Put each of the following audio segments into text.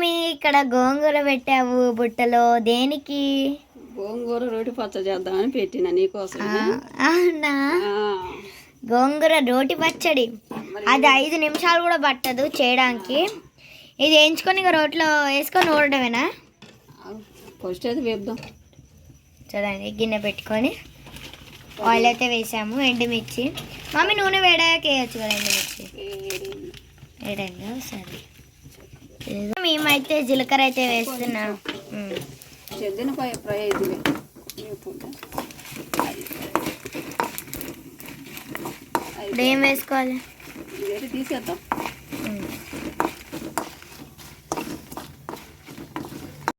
Mummy ఇక్కడ గోంగూర పెట్టావు బుట్టలో? దేనికి? గోంగూర రోటి పచ్చ చేద్దామని పెట్టిన నీకోసం అవునా? గోంగూర రోటి పచ్చడి. అది ఐదు నిమిషాలు కూడా పట్టదు చేయడానికి. ఇది వేయించుకొని ఇక రోట్లో వేసుకొని ఊడడమేనా ఫస్ట్ అయితే వేద్దాం. చూడండి గిన్నె పెట్టుకొని ఆయిల్ అయితే వేసాము ఎండుమిర్చి. మమ్మీ నూనె వేడాక వేయచ్చు కదా ఎండుమిర్చి? వేడంగా సరే. మేమైతే జీలకర్ర అయితే వేస్తున్నాం. చెద్దిన ఫ్రై. ఇప్పుడు ఏం వేసుకోవాలి? తీసేద్దాం.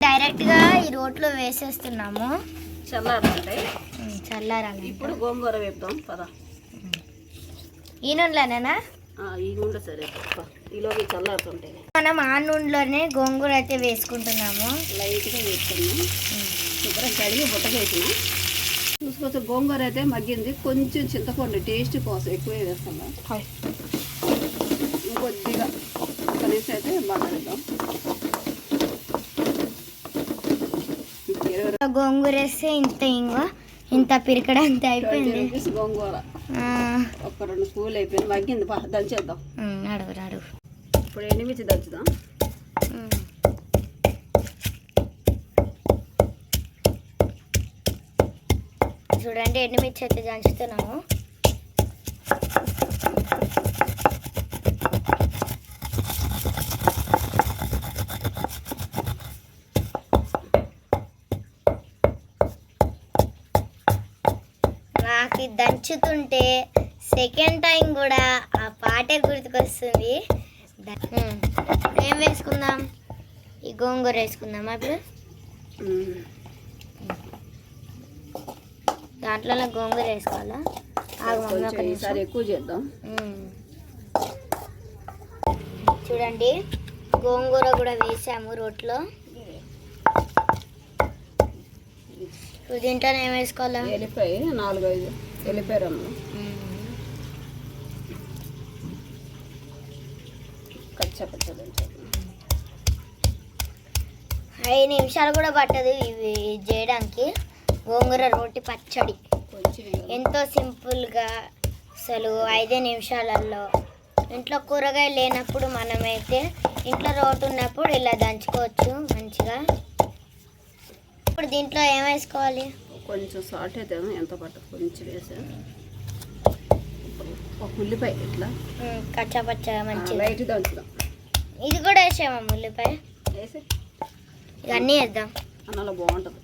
డైరెక్ట్గా ఈ రోట్లో వేసేస్తున్నాము. చల్లారంటే ఉమ్, చల్లారాలి ఇప్పుడు గోంగూర వేపుదాం పద. ఈ నూనెలోనేనా? ఈ గుండె సరే. ఈలోకి చల్లారుతుంటాయి మనం ఆ నూనెలోనే గోంగూర అయితే వేసుకుంటున్నాము. లైట్గా వేస్తున్నాం శుభ్రం కడిగి బుట్టకేసిన చూసుకోవచ్చు గోంగూర అయితే మగ్గింది. కొంచెం చింతపండు టేస్ట్ కోసం ఎక్కువ వేస్తాం ఇంకొద్దిగా ఒక నిమిషం అయితే ఇరవై గోంగూర వేస్తే ఇంత ఇంగ ఇంత పిరికడంత అయిపోయింది. రూపీస్ గోంగూర. ఒక రెండు స్పూన్లు అయిపోయింది. మగ్గింది. పా దంచేద్దాం. అడుగు అడుగు ఇప్పుడు ఎండుమిర్చి దంచుదాం. చూడండి ఎండుమిర్చి అయితే దంచుతున్నాము. ఇది దంచుతుంటే సెకండ్ టైం కూడా ఆ పాటే గుర్తుకొస్తుంది. ఏం వేసుకుందాం? ఈ గోంగూర వేసుకుందాం అప్పుడు ఉమ్. దాంట్లో గోంగూర వేసుకోవాలా? ఎక్కువ చేద్దాం. చూడండి గోంగూర కూడా వేసాము రోట్లో. ఇప్పుడు దీంట్లో ఏం వేసుకోవాలా? ఎల్లిపాయ నాలుగు ఐదు ఎల్లిపాయ కచ్చా ఐదు నిమిషాలు కూడా పట్టదు ఇవి చేయడానికి. గోంగూర రోటి పచ్చడి. ఎంతో సింపుల్గా అసలు ఐదే నిమిషాలలో ఇంట్లో కూరగాయలు లేనప్పుడు మనమైతే ఇంట్లో రోటి ఉన్నప్పుడు ఇలా దంచుకోవచ్చు మంచిగా. ఇప్పుడు దీంట్లో ఏం వేసుకోవాలి? కొంచెం సాల్ట్ అయితే ఎంత పట్టదు కొంచెం వేసా. ఒక ఉల్లిపాయ ఇట్లా. కచ్చా పచ్చగా మంచిగా లైట్ దంచుదాం. ఇది కూడా వేసామమ్మ ఉల్లిపాయ. వేసి. ఇవన్నీ వేద్దాం. అన్నలో బాగుంటుంది.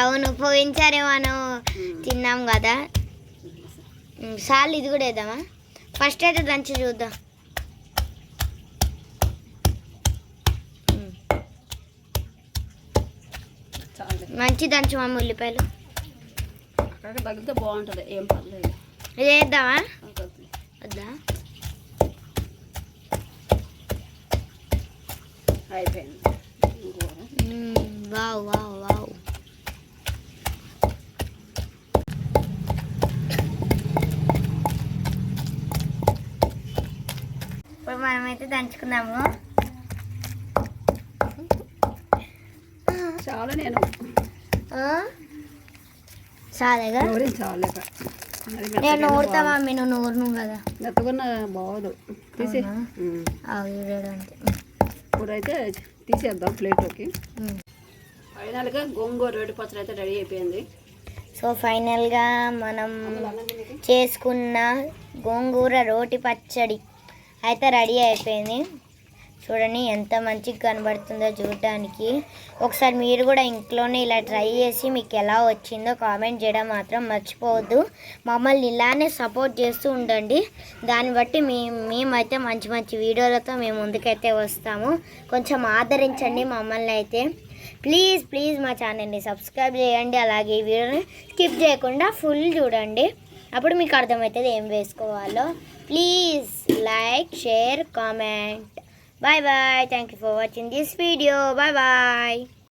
అవును పోయినసారి మనం తిన్నాం కదా. సాల్ ఇది కూడా వేద్దామా? ఫస్ట్ అయితే దంచి చూద్దాం ఉమ్, చాలు మంచి దంచు మమ్మ ఉల్లిపాయలు. అక్కడ తగిలితే బాగుంటుంది ఏం పర్లేదు. ఇది వేద్దామా. వద్దా? అయిపోయింది. Wow wow wow. ఇప్పుడు మనమైతే దంచుకుందాము. చాలా నేను? చాలేగా? నూరి చాలేక. అది నేను నూరుతా మమ్మీ నువ్వు నూరు నువ్వు కదా. మెత్తకున్న బాగోదు. తీసి. చూడడానికి ఇప్పుడైతే తీసేద్దాం ప్లేట్లోకి. ఫైనల్గా గోంగూర రోటి పచ్చడి అయితే రెడీ అయిపోయింది. సో ఫైనల్గా మనం చేసుకున్న గోంగూర రోటి పచ్చడి అయితే రెడీ అయిపోయింది. చూడండి ఎంత మంచిగా కనబడుతుందో చూడటానికి ఒకసారి మీరు కూడా ఇంట్లోనే ఇలా ట్రై చేసి మీకు ఎలా వచ్చిందో కామెంట్ చేయడం మాత్రం మర్చిపోవద్దు. మమ్మల్ని ఇలానే సపోర్ట్ చేస్తూ ఉండండి. దాన్ని బట్టి మీ మేమైతే మంచి మంచి వీడియోలతో మేము ముందుకైతే వస్తాము. కొంచెం ఆదరించండి మమ్మల్ని అయితే. ప్లీజ్ ప్లీజ్ మా ఛానల్ని సబ్స్క్రైబ్ చేయండి. అలాగే ఈ వీడియోని స్కిప్ చేయకుండా ఫుల్ చూడండి. అప్పుడు మీకు అర్థమవుతుంది ఏం వేసుకోవాలో. Please like share comment. Bye bye. Thank you for watching this video. Bye bye.